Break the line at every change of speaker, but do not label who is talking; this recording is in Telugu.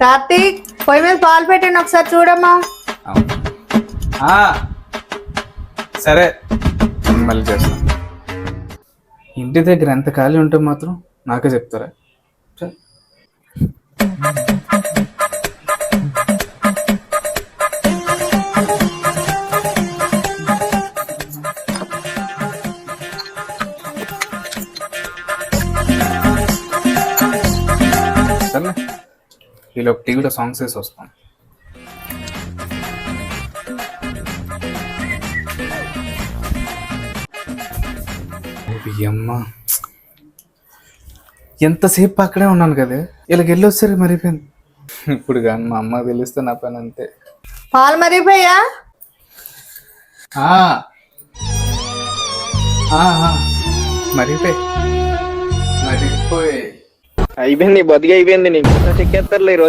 కార్తీక్ పొయ్యి మీద పాలు పెట్టండి ఒకసారి చూడమ్మా.
ఆ, సరే. మళ్ళీ చేస్తాను ఇంటి దగ్గర ఎంత ఖాళీ ఉంటే మాత్రం నాకే చెప్తారా? సరే ఈలోపు టీవీలో సాంగ్స్ వేసి అమ్మ ఎంతసేపు అక్కడే ఉన్నాను కదా? ఇలాగ వెళ్ళొచ్చారు మరిపోయింది ఇప్పుడు కానీ మా అమ్మ తెలిస్తే నా పని అంతే.
పాలు మరిగిపోయా?
ఆ. ఆ, ఆ. మరిగిపోయి. మరిగిపోయి.
అయిపోయింది బతికి అయిపోయింది నీకు. చెక్కేస్తారులే ఈరోజు